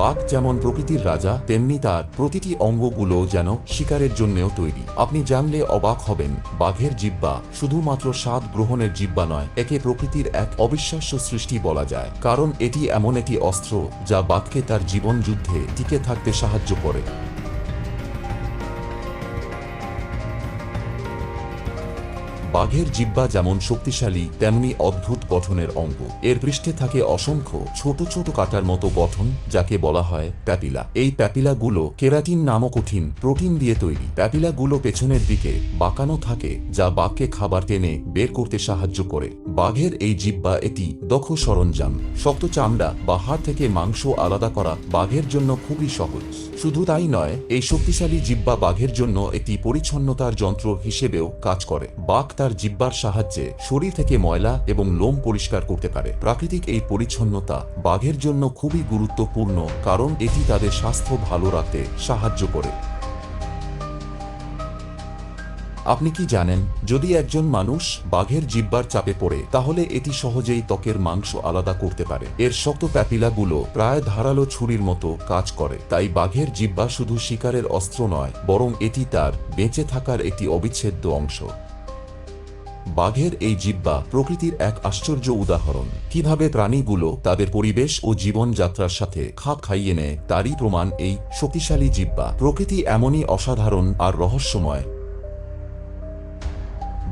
বাঘ যেমন প্রকৃতির রাজা, তেমনি তার প্রতিটি অঙ্গগুলো যেন শিকারের জন্যেও তৈরি। আপনি জানলে অবাক হবেন, বাঘের জিব্বা শুধুমাত্র স্বাদ গ্রহণের জিব্বা নয়, একে প্রকৃতির এক অবিশ্বাস্য সৃষ্টি বলা যায়। কারণ এটি এমন একটি অস্ত্র যা বাঘকে তার জীবন যুদ্ধে টিকে থাকতে সাহায্য করে। বাঘের জিব্বা যেমন শক্তিশালী, তেমনি অদ্ভুত গঠনের অঙ্গ। এর পৃষ্ঠে থাকে অসংখ্য ছোট ছোট কাটার মতো গঠন, যাকে বলা হয় প্যাপিলা। এই প্যাপিলাগুলো কেরাটিন নামক কঠিন প্রোটিন দিয়ে তৈরি। প্যাপিলাগুলো পেছনের দিকে বাঁকানো থাকে, যা বাঘকে খাবার টেনে বের করতে সাহায্য করে। বাঘের এই জিব্বা এটি দক্ষ সরঞ্জাম। শক্ত চামড়া বা হাড় থেকে মাংস আলাদা করা বাঘের জন্য খুবই সহজ। শুধু তাই নয়, এই শক্তিশালী জিব্বা বাঘের জন্য একটি পরিচ্ছন্নতার যন্ত্র হিসেবেও কাজ করে। বাঘ তার জিব্বার সাহায্যে শরীর থেকে ময়লা এবং লোম পরিষ্কার করতে পারে। প্রাকৃতিক এই পরিচ্ছন্নতা বাঘের জন্য খুবই গুরুত্বপূর্ণ, কারণ এটি তাদের স্বাস্থ্য ভালো রাখতে সাহায্য করে। আপনি কি জানেন, যদি একজন মানুষ বাঘের জিব্বার চাপে পড়ে, তাহলে এটি সহজেই ত্বকের মাংস আলাদা করতে পারে। এর শক্ত প্যাপিলাগুলো প্রায় ধারালো ছুরির মতো কাজ করে। তাই বাঘের জিব্বা শুধু শিকারের অস্ত্র নয়, বরং এটি তার বেঁচে থাকার একটি অবিচ্ছেদ্য অংশ। বাঘের এই জিব্বা প্রকৃতির এক আশ্চর্য উদাহরণ। কীভাবে প্রাণীগুলো তাদের পরিবেশ ও জীবনযাত্রার সাথে খাপ খাইয়ে নেয়, তারই প্রমাণ এই শক্তিশালী জিব্বা। প্রকৃতি এমনই অসাধারণ আর রহস্যময়।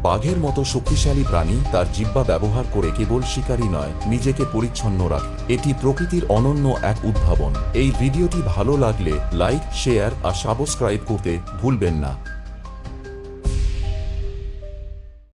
বাঘের মতো শক্তিশালী প্রাণী তার জিব্বা ব্যবহার করে কেবল শিকারী নয়, নিজেকে পরিচ্ছন্ন রাখে। এটি প্রকৃতির অনন্য এক উদ্ভাবন। এই ভিডিওটি ভালো লাগলে লাইক, শেয়ার আর সাবস্ক্রাইব করতে ভুলবেন না।